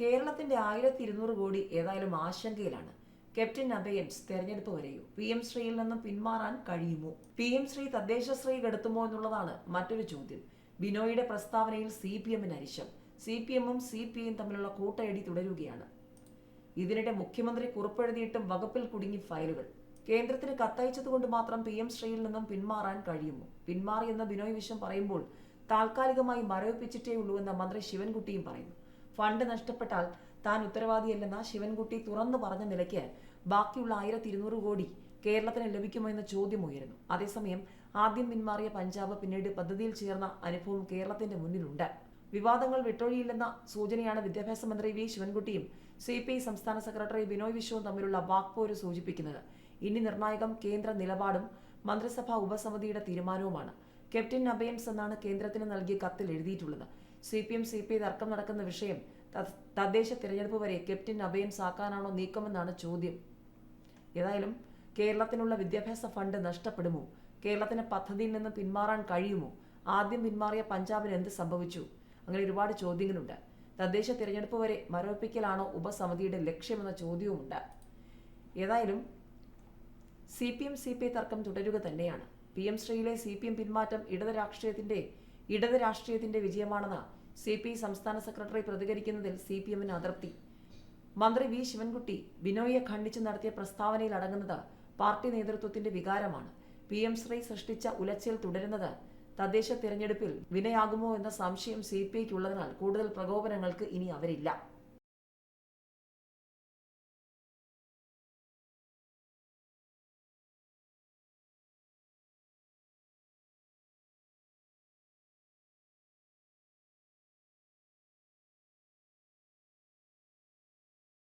കേരളത്തിന്റെ ആയിരത്തി ഇരുന്നൂറ് കോടി ഏതായാലും ആശങ്കയിലാണ്. ക്യാപ്റ്റൻ അബയൻസ് തെരഞ്ഞെടുപ്പ് വരെയോ? പി എം ശ്രീയിൽ നിന്നും പിന്മാറാൻ കഴിയുമോ? പി എം ശ്രീ തദ്ദേശ ശ്രീ കെടുത്തുമോ എന്നുള്ളതാണ് മറ്റൊരു ചോദ്യം. ബിനോയിയുടെ പ്രസ്താവനയിൽ സി പി എമ്മിന് അരിശം. സി പി എമ്മും സി പി ഐയും തമ്മിലുള്ള കൂട്ടയടി തുടരുകയാണ്. ഇതിനിടെ മുഖ്യമന്ത്രി കുറിപ്പെഴുതിയിട്ടും വകുപ്പിൽ കുടുങ്ങി ഫയലുകൾ. കേന്ദ്രത്തിന് കത്തയച്ചതുകൊണ്ട് മാത്രം പി എം ശ്രീയിൽ നിന്നും പിന്മാറാൻ കഴിയുമോ? പിന്മാറിയെന്ന് ബിനോയ് വിശ്വം പറയുമ്പോൾ താൽക്കാലികമായി മരവിപ്പിച്ചിട്ടേ ഉള്ളൂ എന്ന് മന്ത്രി ശിവൻകുട്ടിയും പറയുന്നു. ഫണ്ട് നഷ്ടപ്പെട്ടാൽ താൻ ഉത്തരവാദിയല്ലെന്ന ശിവൻകുട്ടി തുറന്നു പറഞ്ഞ നിലയ്ക്ക് ബാക്കിയുള്ള ആയിരത്തി ഇരുന്നൂറ് കോടി കേരളത്തിന് ലഭിക്കുമോ എന്ന ചോദ്യം ഉയരുന്നു. അതേസമയം ആദ്യം പിന്മാറിയ പഞ്ചാബ് പിന്നീട് പദ്ധതിയിൽ ചേർന്ന അനുഭവം കേരളത്തിന്റെ മുന്നിലുണ്ട്. വിവാദങ്ങൾ വിട്ടൊഴിയില്ലെന്ന സൂചനയാണ് വിദ്യാഭ്യാസ മന്ത്രി വി ശിവൻകുട്ടിയും സി പി ഐ സംസ്ഥാന സെക്രട്ടറി ബിനോയ് വിശ്വവും തമ്മിലുള്ള വാക്പോര് സൂചിപ്പിക്കുന്നത്. ഇനി നിർണായകം കേന്ദ്ര നിലപാടും മന്ത്രിസഭാ ഉപസമിതിയുടെ തീരുമാനവുമാണ്. ക്യാപ്റ്റൻ അബയൻസ് എന്നാണ് കേന്ദ്രത്തിന് നൽകിയ കത്തിൽ എഴുതിയിട്ടുള്ളത്. C P M C P തർക്കം നടക്കുന്ന വിഷയം തദ്ദേശ തിരഞ്ഞെടുപ്പ് വരെ ക്യാപ്റ്റൻ അഭയം സാക്കാനാണോ നീക്കമെന്നാണ് ചോദ്യം. ഏതായാലും കേരളത്തിനുള്ള വിദ്യാഭ്യാസ ഫണ്ട് നഷ്ടപ്പെടുമോ? കേരളത്തിന് പദ്ധതിയിൽ നിന്ന് പിന്മാറാൻ കഴിയുമോ? ആദ്യം പിന്മാറിയ പഞ്ചാബിന് എന്ത് സംഭവിച്ചു? അങ്ങനെ ഒരുപാട് ചോദ്യങ്ങളുണ്ട്. തദ്ദേശ തിരഞ്ഞെടുപ്പ് വരെ മരവിപ്പിക്കലാണോ ഉപസമിതിയുടെ ലക്ഷ്യമെന്ന ചോദ്യവുമുണ്ട്. ഏതായാലും C P M C P തർക്കം തുടരുക തന്നെയാണ്. പി എം ശ്രീയിലെ സി പി എം പിന്മാറ്റം ഇടത് രാഷ്ട്രീയത്തിന്റെ ഇടത് രാഷ്ട്രീയത്തിന്റെ വിജയമാണെന്ന് സി പി സംസ്ഥാന സെക്രട്ടറി പ്രതികരിക്കുന്നതിൽ സി പി എമ്മിന് അതൃപ്തി. മന്ത്രി വി ശിവൻകുട്ടി ബിനോയിയെ ഖണ്ഡിച്ച് നടത്തിയ പ്രസ്താവനയിൽ അടങ്ങുന്നത് പാർട്ടി നേതൃത്വത്തിന്റെ വികാരമാണ്. പി എം ശ്രീ സൃഷ്ടിച്ച ഉലച്ചിൽ തുടരുന്നത് തദ്ദേശ തിരഞ്ഞെടുപ്പിൽ വിനയാകുമോ എന്ന സംശയം സി പി ഐക്കുള്ളതിനാൽ കൂടുതൽ പ്രകോപനങ്ങൾക്ക് ഇനി അവരില്ല.